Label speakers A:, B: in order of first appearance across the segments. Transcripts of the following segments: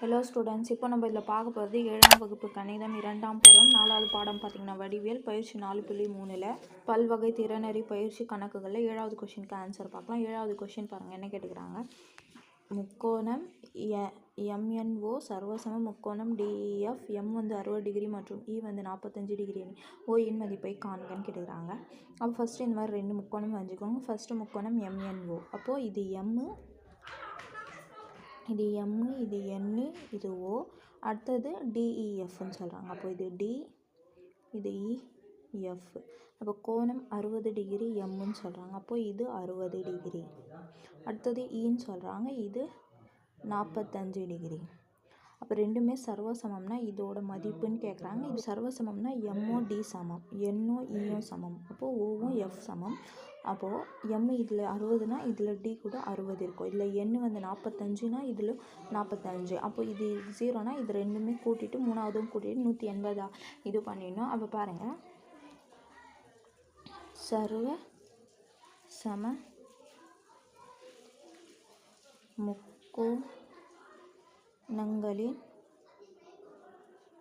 A: Hello students இப்போ நம்ம இதில் பார்க்க போகிறது ஏழாம் வகுப்பு கணிதம் இரண்டாம் பருவம் நாலாவது பாடம் பார்த்தீங்கன்னா வடிவியல் பயிற்சி நாலு புள்ளி மூணில். பல்வகை திறனறி பயிற்சி கணக்குகளில் ஏழாவது கொஷினுக்கு ஆன்சர் பார்க்கலாம். ஏழாவது கொஷின் பாருங்கள் என்ன கேட்டுக்கிறாங்க? முக்கோணம் எம்என்ஓ சர்வசம முக்கோணம் டிஇஎஃப் எம் வந்து அறுபது டிகிரி மற்றும் இ வந்து நாற்பத்தஞ்சு டிகிரி ஓயின் மதிப்பை காண்கன்னு கேட்டுக்கிறாங்க. அப்போ ஃபஸ்ட்டு இந்த மாதிரி ரெண்டு முக்கோணம் வச்சுக்கோங்க ஃபஸ்ட்டு முக்கோணம் எம்என்ஓ அப்போது இது எம்மு இது எம்மு இது என்னு இது ஓ அடுத்தது டிஇஎஃப்னு e, சொல்கிறாங்க அப்போ இது டி இது e, இ எஃப் அப்போ கோணம் அறுபது டிகிரி எம்முன்னு சொல்கிறாங்க அப்போ இது அறுபது டிகிரி. அடுத்தது e ஈன்னு சொல்கிறாங்க இது நாற்பத்தஞ்சு டிகிரி. அப்போ ரெண்டுமே சர்வசமம்னா இதோட மதிப்புன்னு கேட்குறாங்க இது சர்வசமம்னா எம்ஓ டி சமம். என்ஓ இஓ சமம். அப்போது ஓவும் எஃப் சமம். அப்போது எம் இதில் அறுபதுனா இதில் டி கூட அறுபது இருக்கும். இதில் எண் வந்து நாற்பத்தஞ்சுனா இதில் நாற்பத்தஞ்சு அப்போ இது ஜீரோனா இது ரெண்டுமே கூட்டிட்டு மூணாவதும் கூட்டிட்டு நூற்றி எண்பதா இது பண்ணிடணும். அப்போ பாருங்கள் சர்வ சம முக்கோ நங்களின்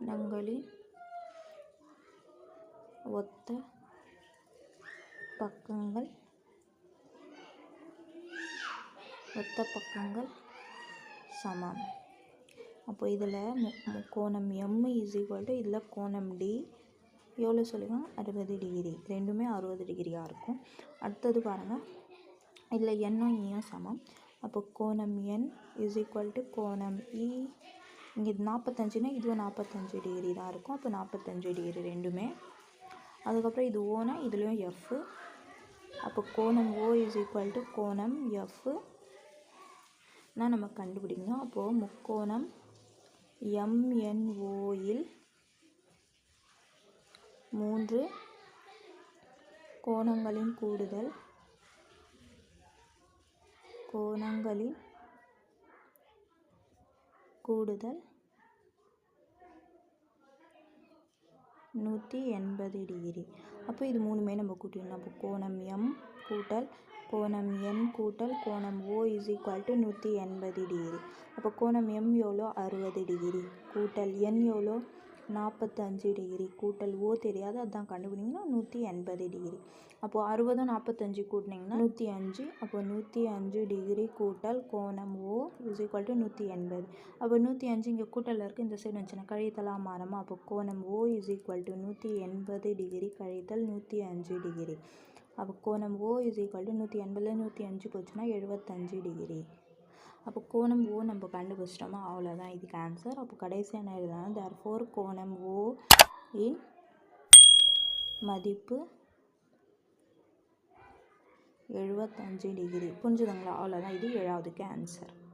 A: நங்களின் ஒத்த பக்கங்கள் ஒத்த பக்கங்கள் சமம். அப்போ இதில் மு கோணம் எம் இஸ் ஈக்குவல் டு இதில் கோணம் டி எவ்வளோ சொல்லுவாங்க? அறுபது டிகிரி ரெண்டுமே அறுபது டிகிரியாக இருக்கும். அடுத்தது பாருங்கள் இதில் எண்ணும் ஈயும் e சமம். அப்போ கோணம் என் இஸ் ஈக்குவல் டு கோணம் e. இ இங்கே நாற்பத்தஞ்சுனா இதுவும் நாற்பத்தஞ்சு டிகிரி தான் இருக்கும். அப்போ நாற்பத்தஞ்சு டிகிரி ரெண்டுமே. அதுக்கப்புறம் இது ஓனா இதுலேயும் எஃப்பு அப்போ கோணம் ஓ இஸ் ஈக்குவல் டு கோணம் எஃப்பு நான் நம்ம கண்டுபிடிக்கணும். அப்போது முக்கோணம் எம்என்ஓயில் மூன்று கோணங்களின் கூடுதல் கோணங்களின் கூடுதல் நூற்றி எண்பது டிகிரி. அப்போ இது மூணுமே நம்ம கூட்டிடணும். அப்போ கோணம் எம் கூட்டல் கோணம் என் கூட்டல் கோணம் ஓ இஸ் ஈக்குவல் டு நூற்றி எண்பது டிகிரி. அப்போ கோணம் எம் எவ்வளோ? அறுபது டிகிரி. கூட்டல் என் எவ்வளோ? நாற்பத்தஞ்சு டிகிரி கூட்டல் ஓ தெரியாது அதான் கண்டுபிடிங்கன்னா நூற்றி எண்பது டிகிரி. அப்போது அறுபதும் நாற்பத்தஞ்சு கூட்டினீங்கன்னா நூற்றி அஞ்சு. அப்போ நூற்றி அஞ்சு டிகிரி கூட்டல் கோணம் ஓ இஸ் ஈக்குவல் டு நூற்றி எண்பது. அப்போ நூற்றி அஞ்சு இங்கே கூட்டலில் இருக்குது இந்த சைடு வந்துச்சுன்னா கழித்தலாக மாறமா? அப்போ கோணம் ஓ இஸ் ஈக்குவல் டு நூற்றி எண்பது டிகிரி கழித்தல் நூற்றி அஞ்சு டிகிரி. அப்போ கோணம் ஓ இஸ் ஈக்குவல் டு நூற்றி எண்பதுல நூற்றி அஞ்சு போச்சுன்னா எழுபத்தஞ்சு டிகிரி. அப்போ கோணம் ஓ நம்ம கண்டுபிடிச்சிட்டோமா அவ்வளோதான் இதுக்கு ஆன்சர் அப்போ கடைசியாக என்ன எழுதலாம் தேர் ஃபோர் கோணம் ஓ இன் மதிப்பு எழுபத்தஞ்சு டிகிரி புரிஞ்சுதுங்களா? அவ்வளோதான் இது ஏழாவதுக்கு ஆன்சர்